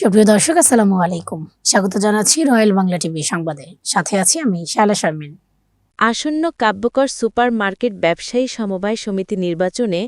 সুপ্রিয় দর্শক, আসসালামু আলাইকুম। স্বাগত জানাচ্ছি রয়্যাল বাংলা টিভি সংবাদে। সাথে আছি আমি শায়লা শারমিন। আসন্ন কাব্যকর সুপার মার্কেট ব্যবসায়ী সমবায় সমিতি নির্বাচনে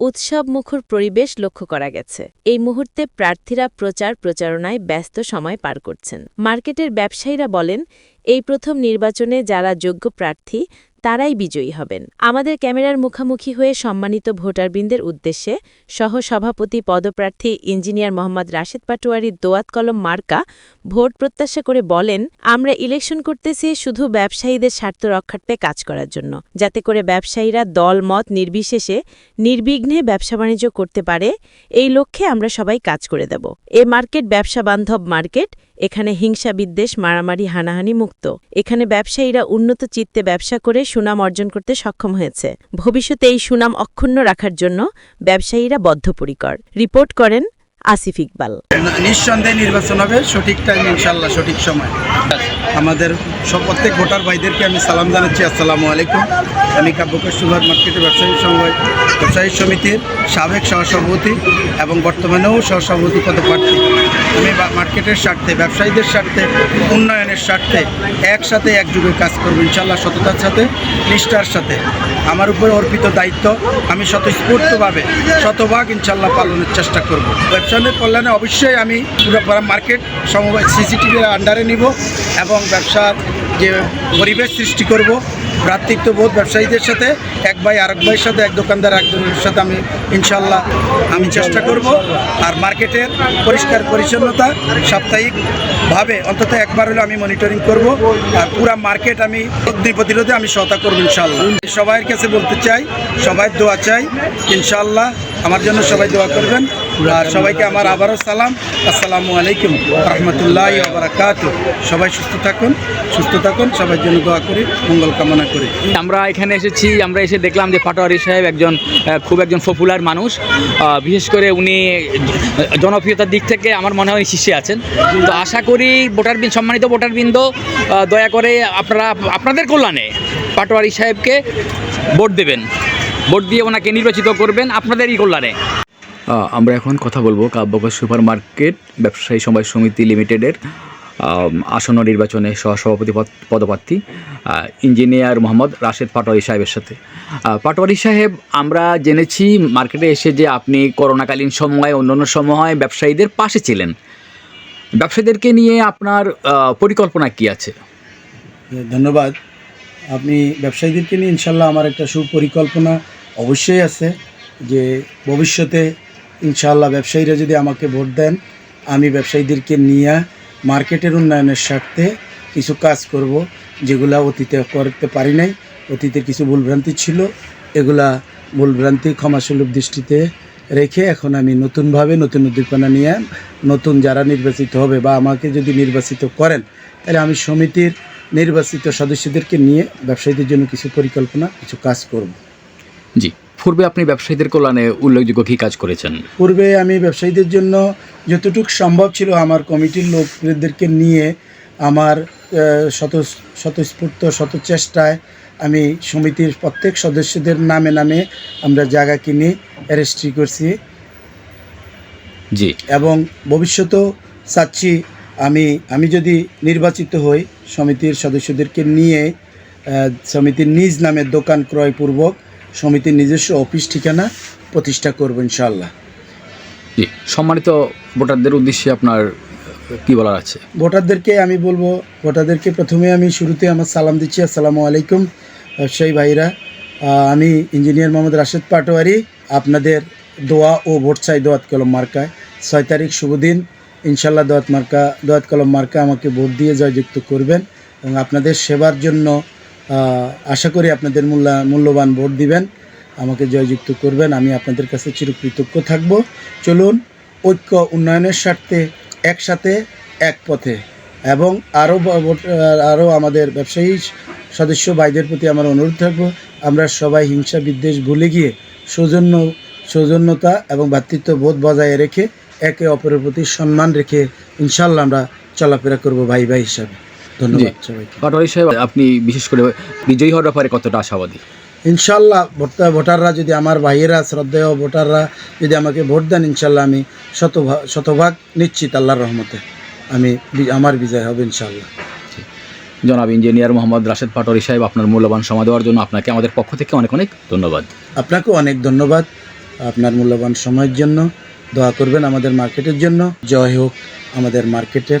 উৎসবমুখর পরিবেশ লক্ষ্য করা গেছে। এই মুহূর্তে প্রার্থীরা প্রচার প্রচারণায় ব্যস্ত সময় পার করছেন। মার্কেটের ব্যবসায়ীরা বলেন, এই প্রথম নির্বাচনে যারা যোগ্য প্রার্থী তারাই বিজয়ী হবেন। আমাদের ক্যামেরার মুখোমুখি হয়ে সম্মানিত ভোটারবৃন্দের উদ্দেশ্যে সহসভাপতি, পদপ্রার্থী, ইঞ্জিনিয়ার মোহাম্মদ রাশেদ পাটোয়ারির দোয়াত কলম মার্কা ভোট প্রত্যাশা করে বলেন, আমরা ইলেকশন করতেছি শুধু ব্যবসায়ীদের স্বার্থ রক্ষার্থে কাজ করার জন্য। যাতে করে ব্যবসায়ীরা দল, মত নির্বিশেষে নির্বিঘ্নে ব্যবসা বাণিজ্য করতে পারে, এই লক্ষ্যে আমরা সবাই কাজ করে দেব। এ মার্কেট ব্যবসা বান্ধব মার্কেট এখানে হিংসা বিদ্বেষ মারামারি, হানাহানি মুক্ত। এখানে ব্যবসায়ীরা উন্নত চিত্তে ব্যবসা করে সুনাম অর্জন করতে সক্ষম হয়েছে। ভবিষ্যতে এই সুনাম অক্ষুণ্ণ রাখার জন্য ব্যবসায়ীরা বদ্ধপরিকর। রিপোর্ট করেন আসিফ ইকবাল। নিঃসন্দেহে নির্বাচন হবে, সঠিক টাইম ইনশাল্লাহ সঠিক সময়। আমাদের সব প্রত্যেক ভোটার ভাইদেরকে আমি সালাম জানাচ্ছি, আসসালামু আলাইকুম। আমি কাব্যকর সুভার মার্কেটের ব্যবসায়ী সংঘ ব্যবসায়ী সমিতির সাবেক সহসভাপতি এবং বর্তমানেও সহসভাপতি পদপ্রার্থী আমি মার্কেটের স্বার্থে, ব্যবসায়ীদের স্বার্থে, উন্নয়নের স্বার্থে একসাথে একযুগে কাজ করব ইনশাল্লাহ সততার সাথে, নিষ্ঠার সাথে। আমার উপরে অর্পিত দায়িত্ব, আমি স্বতঃস্ফূর্তভাবে শতভাগ ইনশাল্লাহ পালনের চেষ্টা করব। ব্যবসায়ীদের কল্যাণে অবশ্যই আমি পুরো পুরো মার্কেট সমবায় সিসিটিভির আন্ডারে নিব এবং ব্যবসার যে পরিবেশ সৃষ্টি করব। ভ্রাতৃত্ববোধ ব্যবসায়ীদের সাথে, এক ভাই আরেক ভাইয়ের সাথে, এক দোকানদার একজনের সাথে আমি ইনশাল্লাহ আমি চেষ্টা করব। আর মার্কেটের পরিষ্কার পরিচ্ছন্নতা সাপ্তাহিকভাবে, অন্তত একবার হলে আমি মনিটরিং করব। আর পুরো মার্কেট আমি অগ্নি প্রতিরোধে আমি সহায়তা করব ইনশাল্লাহ সবাইয়ের কাছে বলতে চাই, সবাই দোয়া চাই ইনশাল্লাহ আমার জন্য সবাই দোয়া করবেন। সবাইকে আমার আবারও সালাম। আসসালামু আলাইকুম রহমতুল্লাহ বারাকাত সবাই সুস্থ থাকুন সুস্থ থাকুন, সবার জন্য দোয়া করি, মঙ্গল কামনা করি। আমরা এখানে এসেছি, আমরা এসে দেখলাম যে পাটোয়ারি সাহেব একজন খুব একজন পপুলার মানুষ। বিশেষ করে উনি জনপ্রিয়তার দিক থেকে আমার মনে হয় শীর্ষে আছেন। তো আশা করি ভোটারবৃন্দ, সম্মানিত ভোটারবৃন্দ দয়া করে আপনারা, আপনাদের কল্যাণে পাটোয়ারি সাহেবকে ভোট দেবেন। ভোট দিয়ে ওনাকে নির্বাচিত করবেন আপনাদেরই কল্যাণে। আমরা এখন কথা বলব কাব্যকর সুপার মার্কেট ব্যবসায়ী সমবায় সমিতি লিমিটেডের আসন্ন নির্বাচনে সহসভাপতি পদ- পদপ্রার্থী ইঞ্জিনিয়ার মোহাম্মদ রাশেদ পাটোয়ারি সাহেবের সাথে। পাটোয়ারি সাহেব, আমরা জেনেছি মার্কেটে এসে যে আপনি করোনাকালীন সময়, অন্যান্য সময় ব্যবসায়ীদের পাশে ছিলেন। ব্যবসায়ীদেরকে নিয়ে আপনার পরিকল্পনা কি আছে? ধন্যবাদ। আপনি ব্যবসায়ীদেরকে নিয়ে ইনশাল্লাহ আমার একটা সুপরিকল্পনা অবশ্যই আছে যে ভবিষ্যতে ইনশাল্লাহ ব্যবসায়ীরা যদি আমাকে ভোট দেন, আমি ব্যবসায়ীদেরকে নিয়ে মার্কেটের উন্নয়নের স্বার্থে কিছু কাজ করব, যেগুলা অতীতে করতে পারি নাই। অতীতে কিছু ভুলভ্রান্তি ছিল, এগুলা ভুলভ্রান্তি ক্ষমাসুলভ দৃষ্টিতে রেখে এখন আমি নতুনভাবে নতুন উদ্দীপনা নিয়ে নতুন যারা নির্বাচিত হবে বা আমাকে যদি নির্বাচিত করেন, তাহলে আমি সমিতির নির্বাচিত সদস্যদেরকে নিয়ে ব্যবসায়ীদের জন্য কিছু পরিকল্পনা, কিছু কাজ করব। জি। পূর্বে আপনি ব্যবসায়ীদের কল্যাণে উল্লেখযোগ্য কী কাজ করেছেন? পূর্বে আমি ব্যবসায়ীদের জন্য যতটুকু সম্ভব ছিল আমার কমিটির লোকদেরকে নিয়ে আমার শত স্বতঃস্ফূর্ত শত চেষ্টায় আমি সমিতির প্রত্যেক সদস্যদের নামে নামে আমরা জায়গা কিনে রেজিস্ট্রি করছি। জি। এবং ভবিষ্যতেও চাচ্ছি আমি আমি যদি নির্বাচিত হই সমিতির সদস্যদেরকে নিয়ে সমিতির নিজ নামে দোকান ক্রয়পূর্বক সমিতির নিজস্ব অফিস ঠিকানা প্রতিষ্ঠা করব ইনশাল্লাহ সম্মানিত ভোটারদের উদ্দেশ্যে আপনার কি বলার আছে? ভোটারদেরকে আমি বলব ভোটারদেরকে প্রথমে আমি শুরুতে আমার সালাম দিচ্ছি আসসালামু আলাইকুম ব্যবসায়ী ভাইরা। আমি ইঞ্জিনিয়ার মোহাম্মদ রাশেদ পাটোয়ারি আপনাদের দোয়া ও ভোট চাই দোয়াত কলম মার্কায়। ছয় তারিখ শুভ দিন ইনশাল্লাহ দোয়াত মার্কা দোয়াত কলম মার্কা আমাকে ভোট দিয়ে জয়যুক্ত করবেন এবং আপনাদের সেবার জন্য আশা করি আপনাদের মূল্যা, মূল্যবান ভোট দিবেন। আমাকে জয়যুক্ত করবেন। আমি আপনাদের কাছে চিরকৃতজ্ঞ থাকব। চলুন, ঐক্য উন্নয়নের স্বার্থে একসাথে, এক পথে। এবং আরও আরও আমাদের ব্যবসায়ী সদস্য ভাইদের প্রতি আমার অনুরোধ থাকব, আমরা সবাই হিংসা বিদ্বেষ ভুলে গিয়ে সৌজন্য, সৌজন্যতা এবং ভ্রাতৃত্ববোধ বজায় রেখে একে অপরের প্রতি সম্মান রেখে ইনশাল্লাহ আমরা চলাফেরা করব ভাই ভাই হিসাবে। ধন্যবাদ সবাইকে। পাটোয়ারি সাহেব আপনি বিশেষ করে বিজয়ী হওয়ার ব্যাপারে কতটা আশাবাদী? ইনশাল্লাহ ভোটার ভোটাররা যদি আমার ভাইয়েরা শ্রদ্ধেয় ভোটাররা যদি আমাকে ভোট দেন ইনশাল্লাহ আমি শতভাগ শতভাগ নিশ্চিত আল্লাহর রহমতে আমি আমার বিজয় হবে ইনশাল্লাহ। জনাব ইঞ্জিনিয়ার মোহাম্মদ রাশেদ পাটোয়ারি সাহেব আপনার মূল্যবান সময় দেওয়ার জন্য আপনাকে আমাদের পক্ষ থেকে অনেক অনেক ধন্যবাদ। আপনাকেও অনেক ধন্যবাদ আপনার মূল্যবান সময়ের জন্য। দোয়া করবেন আমাদের মার্কেটের জন্য। জয় হোক আমাদের মার্কেটের।